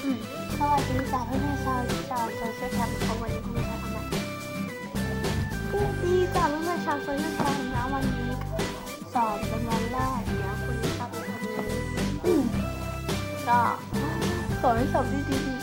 สวัสดีจ้าเพื่อนๆชาวชาวโซเชียลแคมป์ของวันนี้คุณจะทำอะไรสวัสดีจ้าเพื่อนๆชาวโซเชียลแคมป์นะวันนี้สอบเป็นวันแรกเดี๋ยวคุณจะเป็นคนนี้อืมก็สอให้สอบดีๆ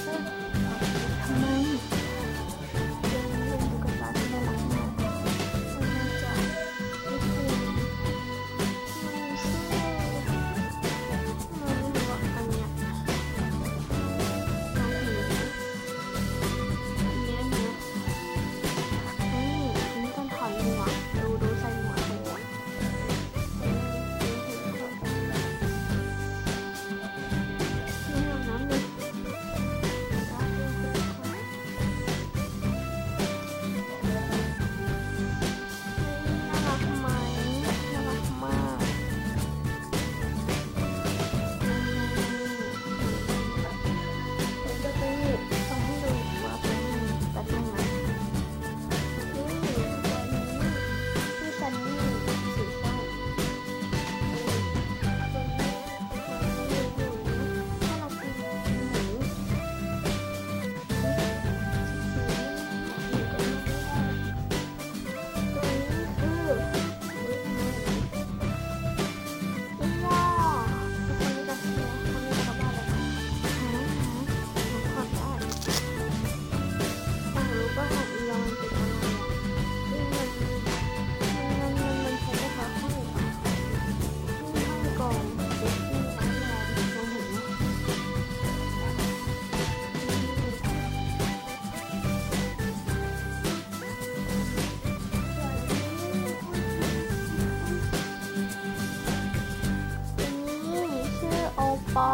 ปอ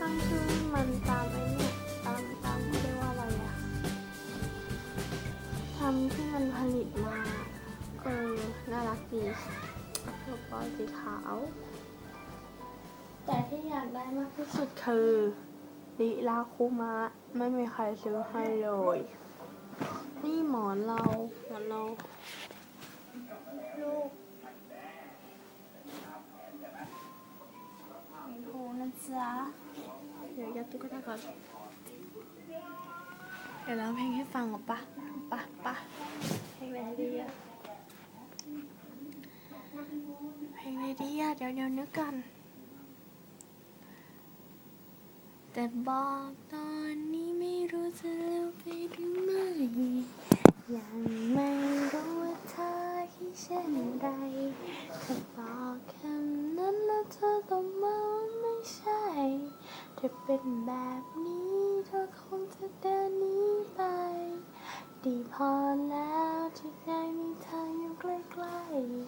ตั้งชื่อมันตามไอ้เนี่ยตามตามเขาเรียกว่าอะไรอะทำที่มันผลิตมาเออน่ารักดีลูกบอลสีขาว แต่ที่อยากได้มากที่สุดคือลิลาคุมะไม่มีใครซื้อให้เลย นี่หมอนเราหมอนเรา จ๊ะเดี๋ยวยัดตุ๊กตาก่อนเดี๋ยวร้องเพลงให้ฟังเหรอปะปะปะเพลงอะไรดีอะเพลงอะไรดีอะเดี๋ยวเดี๋ยวนึกกัน แต่บอกตอนนี้ไม่รู้ ถ้าเป็นแบบนี้เธอคงจะเดินหนีไป ดีพอแล้วที่ได้มีเธออยู่ใกล้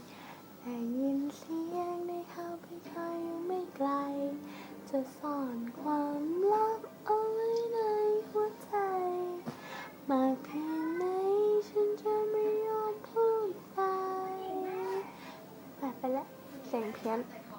ๆได้ยินเสียงได้เข้าไปคอยอยู่ไม่ไกล จะซ่อนความลับเอาไว้ในหัวใจมากเพียงไหนฉันจะไม่ยอมพูดไปไปไปแล้วเสียงเพี้ยน